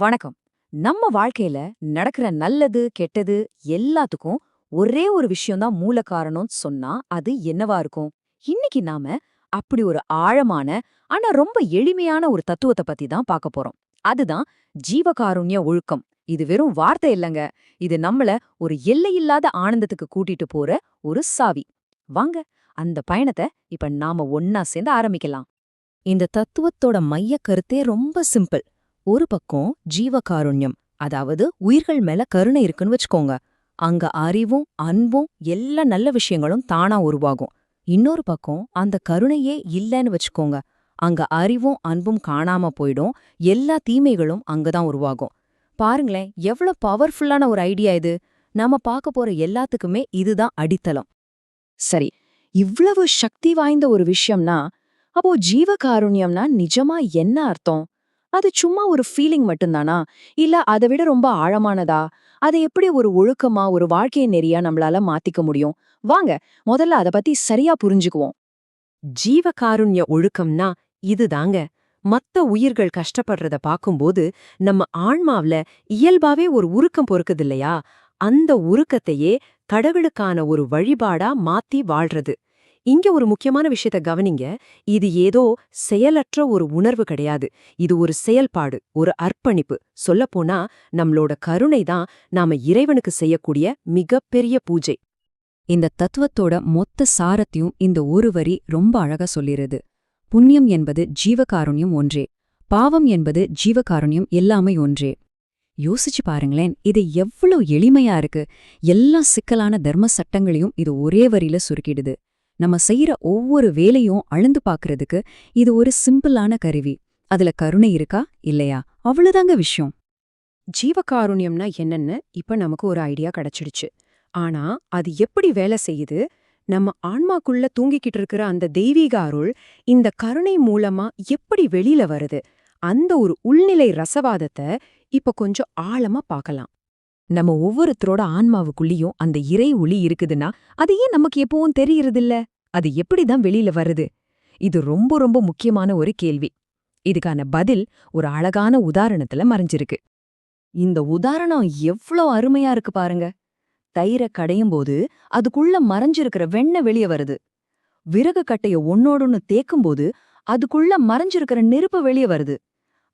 வணக்கம். நம்ம வாழ்க்கையில நடக்கிற நல்லது கெட்டது எல்லாத்துக்கும் ஒரே ஒரு விஷயம்தான் மூல காரணம்னு சொன்னா அது என்னவா இருக்கும்? இன்னைக்கு நாம அப்படி ஒரு ஆழமான ஆனா ரொம்ப எளிமையான ஒரு தத்துவத்தை பத்தி தான் பார்க்க போறோம். அதுதான் ஜீவகாருண்ய ஒழுக்கம். இது வெறும் வார்த்தை இல்லைங்க. இது நம்மள ஒரு எல்லையில்லாத ஆனந்தத்துக்கு கூட்டிட்டு போற ஒரு சாவி. வாங்க அந்த பயணத்தை இப்ப நாம ஒன்னா சேர்ந்து ஆரம்பிக்கலாம். இந்த தத்துவத்தோட மைய கருத்தே ரொம்ப சிம்பிள். ஒரு பக்கம் ஜீவகாருண்யம் அதாவது உயிர்கள் மேல கருணை இருக்குன்னு வச்சுக்கோங்க. அங்க அறிவும் அன்பும் எல்லா நல்ல விஷயங்களும் தானா உருவாகும். இன்னொரு பக்கம் அந்த கருணையே இல்லைன்னு வச்சுக்கோங்க. அங்க அறிவும் அன்பும் காணாம போயிடும். எல்லா தீமைகளும் அங்கதான் உருவாகும். பாருங்களேன் எவ்வளவு பவர்ஃபுல்லான ஒரு ஐடியா இது. நாம பார்க்க போற எல்லாத்துக்குமே இதுதான் அடித்தளம். சரி இவ்வளவு சக்தி வாய்ந்த ஒரு விஷயம்னா அப்போ ஜீவகாருண்யம்னா நிஜமா என்ன அர்த்தம்? அது சும்மா ஒரு ஃபீலிங் மட்டும்தானா? இல்ல அதை விட ரொம்ப ஆழமானதா? அதை எப்படி ஒரு ஒழுக்கமா ஒரு வாழ்க்கை நெறியா நம்மளால மாத்திக்க முடியும்? வாங்க முதல்ல அத பத்தி சரியா புரிஞ்சுக்குவோம். ஜீவகாருண்ய ஒழுக்கம்னா இதுதாங்க. மத்த உயிர்கள் கஷ்டப்படுறத பாக்கும்போது நம்ம ஆன்மாவில இயல்பாவே ஒரு உருக்கம் பொறுக்குது இல்லையா? அந்த உருக்கத்தையே கடவுளுக்கான ஒரு வழிபாடா மாத்தி வாழ்றது. இங்க ஒரு முக்கியமான விஷயத்த கவனிங்க. இது ஏதோ செயலற்ற ஒரு உணர்வு கிடையாது. இது ஒரு செயல்பாடு ஒரு அர்ப்பணிப்பு. சொல்லப்போனா நம்மளோட கருணை தான் நாம இறைவனுக்கு செய்யக்கூடிய மிகப்பெரிய பூஜை. இந்த தத்துவத்தோட மொத்த சாரத்தையும் இந்த ஒரு வரி ரொம்ப அழகா சொல்லிருது. புண்ணியம் என்பது ஜீவகாருண்யம் ஒன்றே. பாவம் என்பது ஜீவகாருண்யம் எல்லாமே ஒன்றே. யோசிச்சு பாருங்களேன் இது எவ்வளவு எளிமையா இருக்கு. எல்லா சிக்கலான தர்ம சட்டங்களையும் இது ஒரே வரியில சுருக்கிடுது. நம்ம செய்யற ஒவ்வொரு வேலையும் அளந்து பாக்குறதுக்கு இது ஒரு சிம்பிளான கருவி. அதுல கருணை இருக்கா? இல்லையா? அவ்வளவுதாங்க விஷயம். ஜீவகாருண்யம்னா என்னன்னு இப்ப நமக்கு ஒரு ஐடியா கிடைச்சிடுச்சு. ஆனா அது எப்படி வேலை செய்யுது? நம்ம ஆன்மாக்குள்ள தூங்கிக்கிட்டு இருக்கிற அந்த தெய்வீக அருள் இந்த கருணை மூலமா எப்படி வெளியில வருது? அந்த ஒரு உள்நிலை ரசவாதத்தை இப்ப கொஞ்சம் ஆழமா பார்க்கலாம். நம்ம ஒவ்வொருத்தரோட ஆன்மாவுக்குள்ளேயும் அந்த இறை ஒளி இருக்குதுன்னா அது ஏன் நமக்கு எப்பவும் தெரியறதில்ல? அது எப்படிதான் வெளியில வருது? இது ரொம்ப ரொம்ப முக்கியமான ஒரு கேள்வி. இதுக்கான பதில் ஒரு அழகான உதாரணத்துல மறைஞ்சிருக்கு. இந்த உதாரணம் எவ்ளோ அருமையா இருக்கு பாருங்க. தயிரை கடையும் போது அதுக்குள்ள மறைஞ்சிருக்கிற வெண்ணெய் வெளிய வருது. விறகு கட்டைய ஒன்னோடொன்னு தேக்கும்போது அதுக்குள்ள மறைஞ்சிருக்கிற நெருப்பு வெளிய வருது.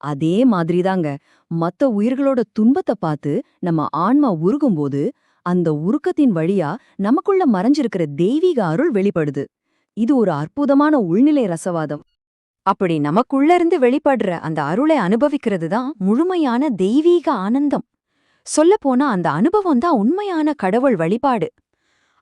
அதே மாதிரிதாங்க. மத்த உயிர்களோட துன்பத்தை பார்த்து நம்ம ஆன்மா உருகும்போது அந்த உருக்கத்தின் வழியா நமக்குள்ள மறைஞ்சிருக்கிற தெய்வீக அருள் வெளிப்படுது. இது ஒரு அற்புதமான உள்நிலை ரசவாதம். அப்படி நமக்குள்ள இருந்து வெளிப்படுற அந்த அருளை அனுபவிக்கிறது தான் முழுமையான தெய்வீக ஆனந்தம். சொல்லப்போனா அந்த அனுபவம் தான் உண்மையான கடவுள் வழிபாடு.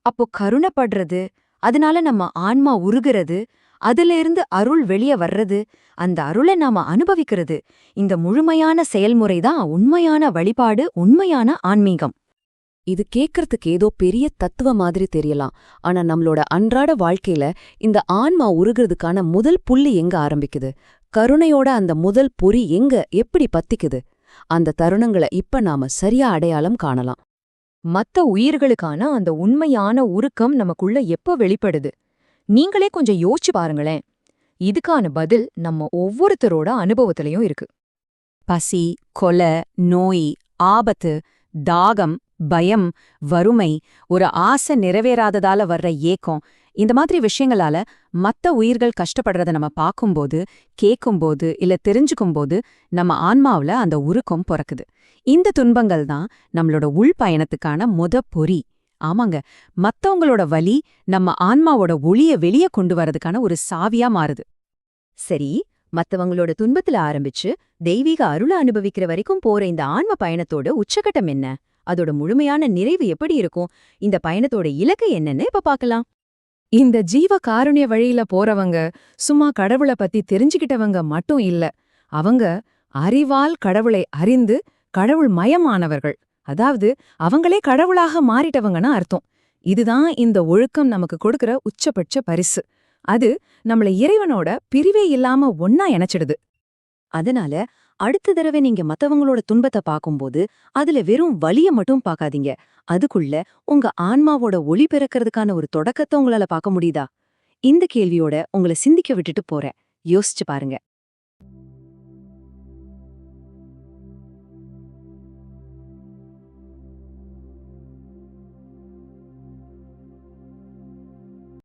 அப்போ கருணப்படுறது அதனால நம்ம ஆன்மா உருகிறது அதுல இருந்து அருள் வெளிய வர்றது அந்த அருளை நாம அனுபவிக்கிறது. இந்த முழுமையான செயல்முறை தான் உண்மையான வழிபாடு உண்மையான ஆன்மீகம். இது கேக்கறதுக்கு ஏதோ பெரிய தத்துவ மாதிரி தெரியலாம். ஆனா நம்மளோட அன்றாட வாழ்க்கையில இந்த ஆன்மா உருகிறதுக்கான முதல் புள்ளி எங்க ஆரம்பிக்குது? கருணையோட அந்த முதல் பொறி எங்க எப்படி பத்திக்குது? அந்த தருணங்களை இப்ப நாம சரியா அடையாளம் காணலாம். மத்த உயிர்களுக்கான அந்த உண்மையான உருக்கம் நமக்குள்ள எப்ப வெளிப்படுது? நீங்களே கொஞ்சம் யோசிச்சு பாருங்களேன். இதுக்கான பதில் நம்ம ஒவ்வொருத்தரோட அனுபவத்திலையும் இருக்கு. பசி கொலை நோய் ஆபத்து தாகம் பயம் வறுமை ஒரு ஆசை நிறைவேறாததால வர்ற ஏக்கம் இந்த மாதிரி விஷயங்களால மத்த உயிர்கள் கஷ்டப்படுறத நம்ம பார்க்கும்போது கேட்கும்போது இல்ல தெரிஞ்சுக்கும்போது நம்ம ஆன்மாவுல அந்த உருக்கம் பிறக்குது. இந்த துன்பங்கள் தான் நம்மளோட உள் பயணத்துக்கான முத பொறி. ஆமாங்க. மத்தவங்களோட வலி நம்ம ஆன்மாவோட ஒளிய வெளிய கொண்டு வரதுக்கான ஒரு சாவியா மாறுது. சரி மத்தவங்களோட துன்பத்துல ஆரம்பிச்சு தெய்வீக அருள அனுபவிக்கிற வரைக்கும் போற இந்த ஆன்ம பயணத்தோட உச்சகட்டம் என்ன? அதோட முழுமையான நிறைவு எப்படி இருக்கும்? இந்த பயணத்தோட இலக்கு என்னன்னு இப்ப பாக்கலாம். இந்த ஜீவ காருண்ய வழியில போறவங்க சும்மா கடவுளை பத்தி தெரிஞ்சுக்கிட்டவங்க மட்டும் இல்ல. அவங்க அறிவால் கடவுளை அறிந்து கடவுள் மயமானவர்கள். அதாவது அவங்களே கடவுளாக மாறிட்டவங்கன்னு அர்த்தம். இதுதான் இந்த ஒழுக்கம் நமக்கு கொடுக்கிற உச்சபட்ச பரிசு. அது நம்மள இறைவனோட பிரிவே இல்லாம ஒன்னா இணைச்சிடுது. அதனால அடுத்த தடவை நீங்க மத்தவங்களோட துன்பத்தை பார்க்கும்போது அதுல வெறும் வலிய மட்டும் பார்க்காதீங்க. அதுக்குள்ள உங்க ஆன்மாவோட ஒளி பிறக்கிறதுக்கான ஒரு தொடக்கத்தை உங்களால பார்க்க முடியுதா? இந்த கேள்வியோட உங்களை சிந்திக்க விட்டுட்டு போறேன். யோசிச்சு பாருங்க.